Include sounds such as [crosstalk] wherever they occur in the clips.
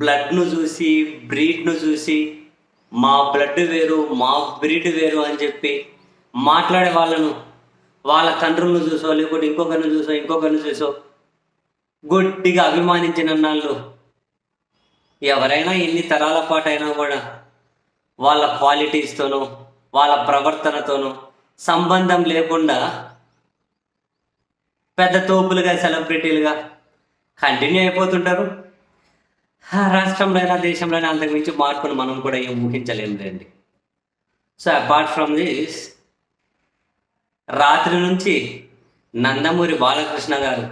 బ్లడ్ను చూసి బ్రీడ్ను చూసి మా బ్లడ్ వేరు మా బ్రీడ్ వేరు అని చెప్పి మాట్లాడే వాళ్ళను వాళ్ళ తండ్రులను చూసో లేకపోతే ఇంకొకరిని చూసో ఇంకొకరిని చూసో గొడ్డిగా అభిమానించిన వాళ్ళు ఎవరైనా ఎన్ని తరాల పాటు అయినా కూడా వాళ్ళ క్వాలిటీస్తోనూ వాళ్ళ ప్రవర్తనతోనూ సంబంధం లేకుండా పెద్ద తోపులుగా సెలబ్రిటీలుగా కంటిన్యూ అయిపోతుంటారు. రాష్ట్రంలో అయినా దేశంలో అయినా అంతకుమించి మార్పును మనం కూడా ఏం ఊహించలేము లేండి. సో అపార్ట్ ఫ్రమ్ దిస్ రాత్రి నుంచి నందమూరి బాలకృష్ణ గారు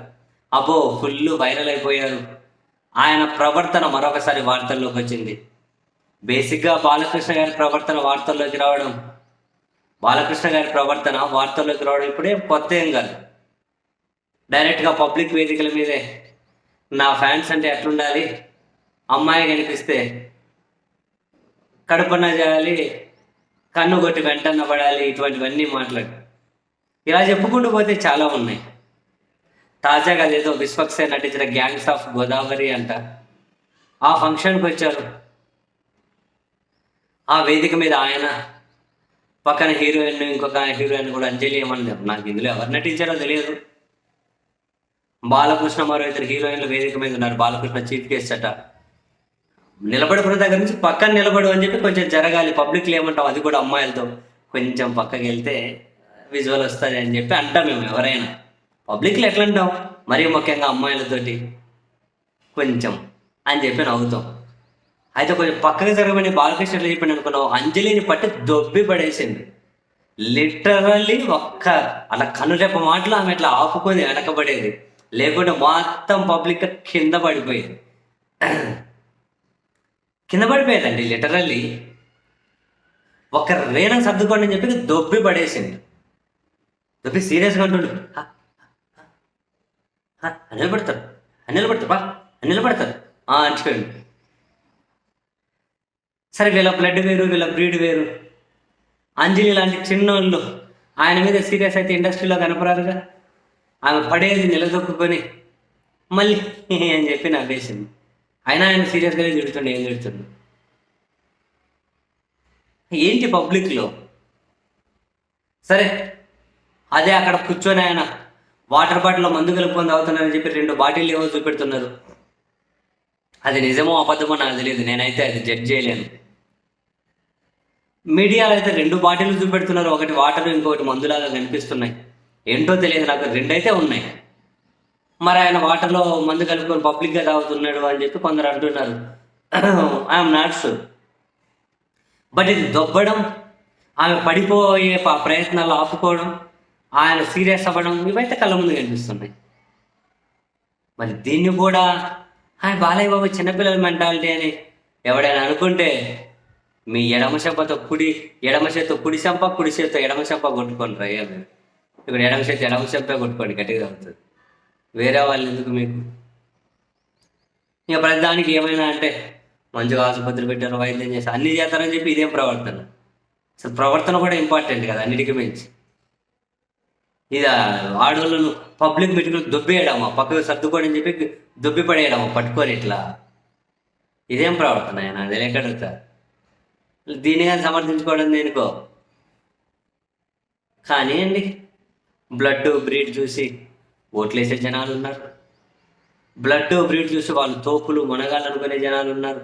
అబ్బో ఫుల్ వైరల్ అయిపోయారు. ఆయన ప్రవర్తన మరొకసారి వార్తల్లోకి వచ్చింది. బేసిక్గా బాలకృష్ణ గారి ప్రవర్తన వార్తల్లోకి రావడం బాలకృష్ణ గారి ప్రవర్తన వార్తల్లోకి రావడం ఇప్పుడే కొత్త ఏం కాదు. డైరెక్ట్గా పబ్లిక్ వేదికల మీదే నా ఫ్యాన్స్ అంటే ఎట్లుండాలి? అమ్మాయి కనిపిస్తే కడుపున చేయాలి కన్ను కొట్టి వెంటన్న పడాలి ఇటువంటివన్నీ మాట్లాడు. ఇలా చెప్పుకుంటూ పోతే చాలా ఉన్నాయి. తాజాగా ఏదో విశ్వక్సే నటించిన గ్యాంగ్స్ ఆఫ్ గోదావరి అంట. ఆ ఫంక్షన్కి వచ్చారు. ఆ వేదిక మీద ఆయన పక్కన హీరోయిన్ ఇంకొక హీరోయిన్ కూడా అంజలి ఏమన్నారు నాకు ఇందులో ఎవరు నటించారో తెలియదు. బాలకృష్ణ మరో ఇద్దరు హీరోయిన్లు వేదిక మీద ఉన్నారు. బాలకృష్ణ చీఫ్ గెస్ట్ అట. నిలబడిపోయిన దగ్గర నుంచి పక్కన నిలబడు అని చెప్పి కొంచెం జరగాలి. పబ్లిక్లో ఏమంటాం అది కూడా అమ్మాయిలతో కొంచెం పక్కకి వెళ్తే విజువల్ వస్తుంది అని చెప్పి అంటాం మేము ఎవరైనా. పబ్లిక్లో ఎట్లా అంటాం మరీ ముఖ్యంగా అమ్మాయిలతోటి కొంచెం అని చెప్పి నవ్వుతాం. అయితే కొంచెం పక్కకి జరగమని బాలకృష్ణ ఎట్లా చెప్పాను అనుకున్నావు? అంజలిని పట్టి దొబ్బి పడేసింది. లిటరల్లీ ఒక్క అలా కనురెప్ప మాటలు ఆమె ఇట్లా ఆపుకొని వెనకబడేది. లేకుంటే మొత్తం పబ్లిక్ కింద పడిపోయేది. కింద పడిపోయేదండి లిటరల్లీ ఒక రేణం సర్దుకోండి అని చెప్పి దొబ్బి పడేసింది దొబ్బి సీరియస్గా అంటుండు. అని నిలబడతారు అని నిలబడతారు బా అని నిలబడతారు "ఆ" సరే వీళ్ళ బ్లడ్ వేరు వీళ్ళ బ్రీడ్ వేరు. అంజలి లాంటి చిన్నోళ్ళు ఆయన మీద సీరియస్ అయితే ఇండస్ట్రీలో కనపరారుగా ఆమె పడేది నిలదొక్కుని మళ్ళీ [laughs] అని చెప్పి నవ్వేసింది. అయినా ఆయన సీరియస్గానే తిడుతుండే ఏం తిడుతుండు ఏంటి పబ్లిక్లో? సరే అదే అక్కడ కూర్చొని ఆయన వాటర్ బాటిల్లో మందు కలుపుకొని తాగుతున్నారని చెప్పి రెండు బాటిల్ ఏవో చూపెడుతున్నారు? అది నిజమో అబద్ధమో నాకు తెలియదు. నేనైతే అది జడ్జ్ చేయలేను. మీడియాలో అయితే రెండు బాటిల్ చూపెడుతున్నారు. ఒకటి వాటర్ ఇంకొకటి మందులాగా కనిపిస్తున్నాయి. ఏంటో తెలియదు నాకు. రెండైతే ఉన్నాయి. మరి ఆయన వాటర్లో మందు కలుపుకొని పబ్లిక్గా తాగుతున్నాడు అని చెప్పి కొందరు అంటున్నారు. ఐఎమ్ నాట్ షూర్ బట్ ఇది దొబ్బడం ఆమె పడిపోయే ప్రయత్నాలు ఆపుకోవడం ఆయన సీరియస్ అవ్వడం ఇవైతే కళ్ళ ముందు కనిపిస్తున్నాయి. మరి దీన్ని కూడా ఆయన బాలయ్య బాబు చిన్నపిల్లల మెంటాలిటీ అని ఎవడైనా అనుకుంటే మీ ఎడమ చెంపతో కుడి ఎడమ చేత్తో కుడి చెంప కుడి చేత్తో ఎడమ చెంప కొట్టుకోండి రయ్యా ఇక్కడ ఎడమ చేతి ఎడమ చెంపే కొట్టుకోండి గట్టిగా అవుతుంది వేరే వాళ్ళు ఎందుకు మీకు? ఇక ప్రతిదానికి ఏమైనా అంటే మంచిగా ఆసుపత్రి పెట్టారు వైద్యం చేసి అన్ని చేస్తారని చెప్పి ఇదేం ప్రవర్తన? అసలు ప్రవర్తన కూడా ఇంపార్టెంట్ కదా అన్నిటికీ మించి. ఇది ఆడవాళ్ళను పబ్లిక్ మీటింగ్లో దొబ్బేయడమా పక్కకు సర్దుకోడని చెప్పి దొబ్బి పడేయడమా పట్టుకొని ఇట్లా. ఇదేం ప్రవర్తన ఆయన అది ఎక్కడుతా దీనిగా సమర్థించుకోవడం దేనికో? కానీ అండి బ్లడ్ బ్రీడ్ చూసి ఓట్లేసే జనాలు ఉన్నారు. బ్లడ్ బ్రీడ్ చూసి వాళ్ళు తోపులు మునగాలనుకునే జనాలు ఉన్నారు.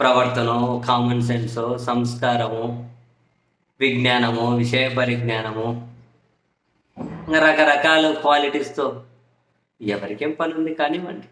ప్రవర్తన కామన్ సెన్స్ సంస్కారము విజ్ఞానము విషయ పరిజ్ఞానము రకరకాల క్వాలిటీస్తో ఎవరికేం పని ఉంది కానివ్వండి.